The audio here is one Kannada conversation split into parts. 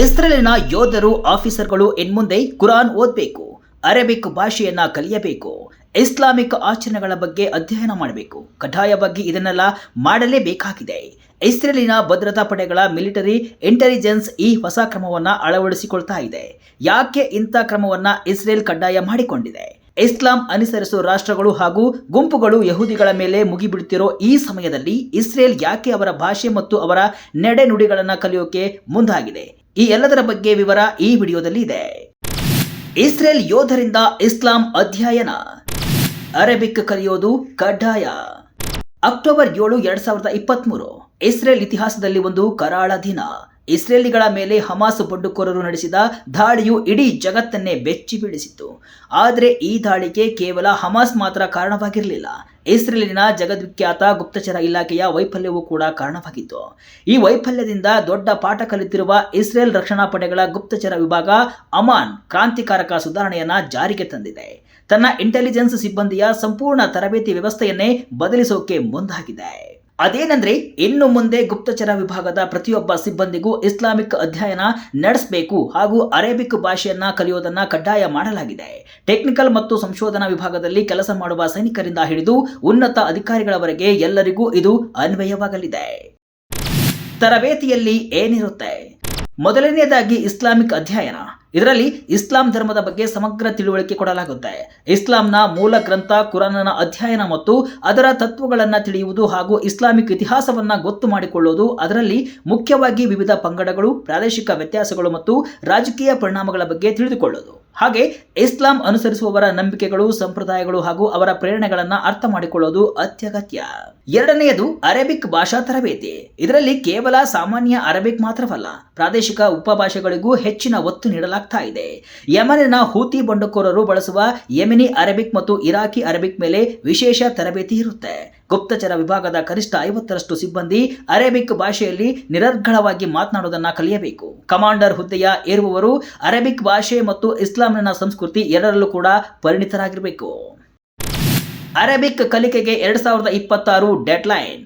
ಇಸ್ರೇಲಿನ ಯೋಧರು ಆಫೀಸರ್ಗಳು ಇನ್ಮುಂದೆ ಕುರಾನ್ ಓದಬೇಕು, ಅರೇಬಿಕ್ ಭಾಷೆಯನ್ನ ಕಲಿಯಬೇಕು, ಇಸ್ಲಾಮಿಕ್ ಆಚರಣೆಗಳ ಬಗ್ಗೆ ಅಧ್ಯಯನ ಮಾಡಬೇಕು. ಕಡ್ಡಾಯವಾಗಿ ಇದನ್ನೆಲ್ಲ ಮಾಡಲೇಬೇಕಾಗಿದೆ. ಇಸ್ರೇಲಿನ ಭದ್ರತಾ ಪಡೆಗಳ ಮಿಲಿಟರಿ ಇಂಟೆಲಿಜೆನ್ಸ್ ಈ ಹೊಸ ಕ್ರಮವನ್ನು ಅಳವಡಿಸಿಕೊಳ್ತಾ ಇದೆ. ಯಾಕೆ ಇಂಥ ಕ್ರಮವನ್ನು ಇಸ್ರೇಲ್ ಕಡ್ಡಾಯ ಮಾಡಿಕೊಂಡಿದೆ? ಇಸ್ಲಾಂ ಅನುಸರಿಸುವ ರಾಷ್ಟ್ರಗಳು ಹಾಗೂ ಗುಂಪುಗಳು ಯಹೂದಿಗಳ ಮೇಲೆ ಮುಗಿಬಿಡುತ್ತಿರೋ ಈ ಸಮಯದಲ್ಲಿ ಇಸ್ರೇಲ್ ಯಾಕೆ ಅವರ ಭಾಷೆ ಮತ್ತು ಅವರ ನಡೆನುಡಿಗಳನ್ನು ಕಲಿಯೋಕೆ ಮುಂದಾಗಿದೆ? ಈ ಎಲ್ಲದರ ಬಗ್ಗೆ ವಿವರ ಈ ವಿಡಿಯೋದಲ್ಲಿ ಇದೆ. ಇಸ್ರೇಲ್ ಯೋಧರಿಂದ ಇಸ್ಲಾಂ ಅಧ್ಯಯನ. ಅರೇಬಿಕ್ ಕಲಿಯೋದು ಕಡ್ಡಾಯ. ಅಕ್ಟೋಬರ್ ಏಳು, ಎರಡ್ ಸಾವಿರದ ಇಪ್ಪತ್ತ್ಮೂರು ಇಸ್ರೇಲ್ ಇತಿಹಾಸದಲ್ಲಿ ಒಂದು ಕರಾಳ ದಿನ. ಇಸ್ರೇಲಿಗಳ ಮೇಲೆ ಹಮಾಸ್ ಬಂಡುಕೋರರು ನಡೆಸಿದ ದಾಳಿಯು ಇಡೀ ಜಗತ್ತನ್ನೇ ಬೆಚ್ಚಿ ಬೀಳಿಸಿತು ಆದರೆ ಈ ದಾಳಿಗೆ ಕೇವಲ ಹಮಾಸ್ ಮಾತ್ರ ಕಾರಣವಾಗಿರಲಿಲ್ಲ. ಇಸ್ರೇಲಿನ ಜಗದ್ವಿಖ್ಯಾತ ಗುಪ್ತಚರ ಇಲಾಖೆಯ ವೈಫಲ್ಯವೂ ಕೂಡ ಕಾರಣವಾಗಿತ್ತು. ಈ ವೈಫಲ್ಯದಿಂದ ದೊಡ್ಡ ಪಾಠ ಕಲಿತಿರುವ ಇಸ್ರೇಲ್ ರಕ್ಷಣಾ ಪಡೆಗಳ ಗುಪ್ತಚರ ವಿಭಾಗ ಅಮಾನ್ ಕ್ರಾಂತಿಕಾರಕ ಸುಧಾರಣೆಯನ್ನ ಜಾರಿಗೆ ತಂದಿದೆ. ತನ್ನ ಇಂಟೆಲಿಜೆನ್ಸ್ ಸಿಬ್ಬಂದಿಯ ಸಂಪೂರ್ಣ ತರಬೇತಿ ವ್ಯವಸ್ಥೆಯನ್ನೇ ಬದಲಿಸೋಕೆ ಮುಂದಾಗಿದೆ. ಅದೇನೆಂದ್ರೆ ಇನ್ನು ಮುಂದೆ ಗುಪ್ತಚರ ವಿಭಾಗದ ಪ್ರತಿಯೊಬ್ಬ ಸಿಬ್ಬಂದಿಗೂ ಇಸ್ಲಾಮಿಕ್ ಅಧ್ಯಯನ ನಡೆಸಬೇಕು ಹಾಗೂ ಅರೇಬಿಕ್ ಭಾಷೆಯನ್ನ ಕಲಿಯೋದನ್ನ ಕಡ್ಡಾಯ ಮಾಡಲಾಗಿದೆ. ಟೆಕ್ನಿಕಲ್ ಮತ್ತು ಸಂಶೋಧನಾ ವಿಭಾಗದಲ್ಲಿ ಕೆಲಸ ಮಾಡುವ ಸೈನಿಕರಿಂದ ಹಿಡಿದು ಉನ್ನತ ಅಧಿಕಾರಿಗಳವರೆಗೆ ಎಲ್ಲರಿಗೂ ಇದು ಅನ್ವಯವಾಗಲಿದೆ. ತರಬೇತಿಯಲ್ಲಿ ಏನಿರುತ್ತೆ? ಮೊದಲನೆಯದಾಗಿ ಇಸ್ಲಾಮಿಕ್ ಅಧ್ಯಯನ. ಇದರಲ್ಲಿ ಇಸ್ಲಾಂ ಧರ್ಮದ ಬಗ್ಗೆ ಸಮಗ್ರ ತಿಳುವಳಿಕೆ ಕೊಡಲಾಗುತ್ತೆ. ಇಸ್ಲಾಂನ ಮೂಲ ಗ್ರಂಥ ಕುರಾನನ ಅಧ್ಯಯನ ಮತ್ತು ಅದರ ತತ್ವಗಳನ್ನು ತಿಳಿಯುವುದು ಹಾಗೂ ಇಸ್ಲಾಮಿಕ್ ಇತಿಹಾಸವನ್ನು ಗೊತ್ತು ಮಾಡಿಕೊಳ್ಳುವುದು ಅದರಲ್ಲಿ ಮುಖ್ಯವಾಗಿ ವಿವಿಧ ಪಂಗಡಗಳು, ಪ್ರಾದೇಶಿಕ ವ್ಯತ್ಯಾಸಗಳು ಮತ್ತು ರಾಜಕೀಯ ಪರಿಣಾಮಗಳ ಬಗ್ಗೆ ತಿಳಿದುಕೊಳ್ಳೋದು. ಹಾಗೆ ಇಸ್ಲಾಂ ಅನುಸರಿಸುವವರ ನಂಬಿಕೆಗಳು, ಸಂಪ್ರದಾಯಗಳು ಹಾಗೂ ಅವರ ಪ್ರೇರಣೆಗಳನ್ನು ಅರ್ಥ ಮಾಡಿಕೊಳ್ಳೋದು ಅತ್ಯಗತ್ಯ. ಎರಡನೆಯದು ಅರೇಬಿಕ್ ಭಾಷಾ ತರಬೇತಿ. ಇದರಲ್ಲಿ ಕೇವಲ ಸಾಮಾನ್ಯ ಅರೇಬಿಕ್ ಮಾತ್ರವಲ್ಲ, ಪ್ರಾದೇಶಿಕ ಉಪಭಾಷೆಗಳಿಗೂ ಹೆಚ್ಚಿನ ಒತ್ತು ನೀಡಲಾಗ್ತಾ ಇದೆ. ಯಮನಿನ ಹೂತಿ ಬಂಡುಕೋರರು ಬಳಸುವ ಯೆಮಿನಿ ಅರೇಬಿಕ್ ಮತ್ತು ಇರಾಕಿ ಅರೇಬಿಕ್ ಮೇಲೆ ವಿಶೇಷ ತರಬೇತಿ ಇರುತ್ತೆ. ಗುಪ್ತಚರ ವಿಭಾಗದ ಕನಿಷ್ಠ ಐವತ್ತರಷ್ಟು ಸಿಬ್ಬಂದಿ ಅರೇಬಿಕ್ ಭಾಷೆಯಲ್ಲಿ ನಿರರ್ಗಳವಾಗಿ ಮಾತನಾಡುವುದನ್ನು ಕಲಿಯಬೇಕು. ಕಮಾಂಡರ್ ಹುದ್ದೆಯ ಏರುವವರು ಅರೇಬಿಕ್ ಭಾಷೆ ಮತ್ತು ಇಸ್ಲಾಂನ ಸಂಸ್ಕೃತಿ ಎರಡರಲ್ಲೂ ಕೂಡ ಪರಿಣಿತರಾಗಿರಬೇಕು. ಅರೇಬಿಕ್ ಕಲಿಕೆಗೆ ಎರಡ್ ಸಾವಿರದ ಇಪ್ಪತ್ತಾರು ಡೆಡ್ಲೈನ್.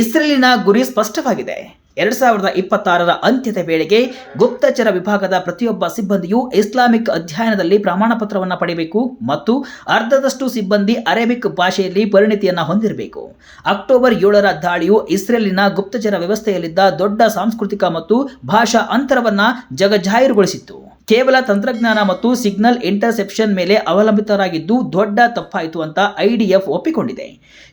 ಇಸ್ರೇಲಿನ ಗುರಿ ಸ್ಪಷ್ಟವಾಗಿದೆ. ಎರಡ್ ಸಾವಿರದ ಇಪ್ಪತ್ತಾರರ ಅಂತ್ಯದ ವೇಳೆಗೆ ಗುಪ್ತಚರ ವಿಭಾಗದ ಪ್ರತಿಯೊಬ್ಬ ಸಿಬ್ಬಂದಿಯು ಇಸ್ಲಾಮಿಕ್ ಅಧ್ಯಯನದಲ್ಲಿ ಪ್ರಮಾಣ ಪತ್ರವನ್ನು ಪಡೆಯಬೇಕು ಮತ್ತು ಅರ್ಧದಷ್ಟು ಸಿಬ್ಬಂದಿ ಅರೇಬಿಕ್ ಭಾಷೆಯಲ್ಲಿ ಪರಿಣಿತಿಯನ್ನು ಹೊಂದಿರಬೇಕು. ಅಕ್ಟೋಬರ್ ಏಳರ ದಾಳಿಯು ಇಸ್ರೇಲಿನ ಗುಪ್ತಚರ ವ್ಯವಸ್ಥೆಯಲ್ಲಿದ್ದ ದೊಡ್ಡ ಸಾಂಸ್ಕೃತಿಕ ಮತ್ತು ಭಾಷಾ ಅಂತರವನ್ನು ಜಗಜಾಹಿರುಗೊಳಿಸಿತ್ತು. ಕೇವಲ ತಂತ್ರಜ್ಞಾನ ಮತ್ತು ಸಿಗ್ನಲ್ ಇಂಟರ್ಸೆಪ್ಷನ್ ಮೇಲೆ ಅವಲಂಬಿತರಾಗಿದ್ದು ದೊಡ್ಡ ತಪ್ಪಾಯಿತು ಅಂತ ಐಡಿಎಫ್ ಒಪ್ಪಿಕೊಂಡಿದೆ.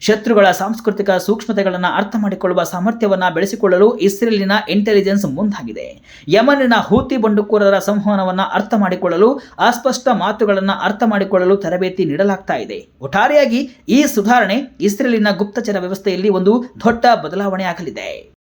ಶತ್ರುಗಳ ಸಾಂಸ್ಕೃತಿಕ ಸೂಕ್ಷ್ಮತೆಗಳನ್ನು ಅರ್ಥ ಮಾಡಿಕೊಳ್ಳುವ ಸಾಮರ್ಥ್ಯವನ್ನು ಬೆಳೆಸಿಕೊಳ್ಳಲು ಇಸ್ರೇಲಿನ ಇಂಟೆಲಿಜೆನ್ಸ್ ಮುಂದಾಗಿದೆ. ಯಮನಿನ ಹೂತಿ ಬಂಡುಕೋರರ ಸಂವಹನವನ್ನು ಅರ್ಥ ಮಾಡಿಕೊಳ್ಳಲು, ಅಸ್ಪಷ್ಟ ಮಾತುಗಳನ್ನು ಅರ್ಥ ಮಾಡಿಕೊಳ್ಳಲು ತರಬೇತಿ ನೀಡಲಾಗ್ತಾ ಇದೆ. ಒಟ್ಟಾರೆಯಾಗಿ ಈ ಸುಧಾರಣೆ ಇಸ್ರೇಲಿನ ಗುಪ್ತಚರ ವ್ಯವಸ್ಥೆಯಲ್ಲಿ ಒಂದು ದೊಡ್ಡ ಬದಲಾವಣೆ ಆಗಲಿದೆ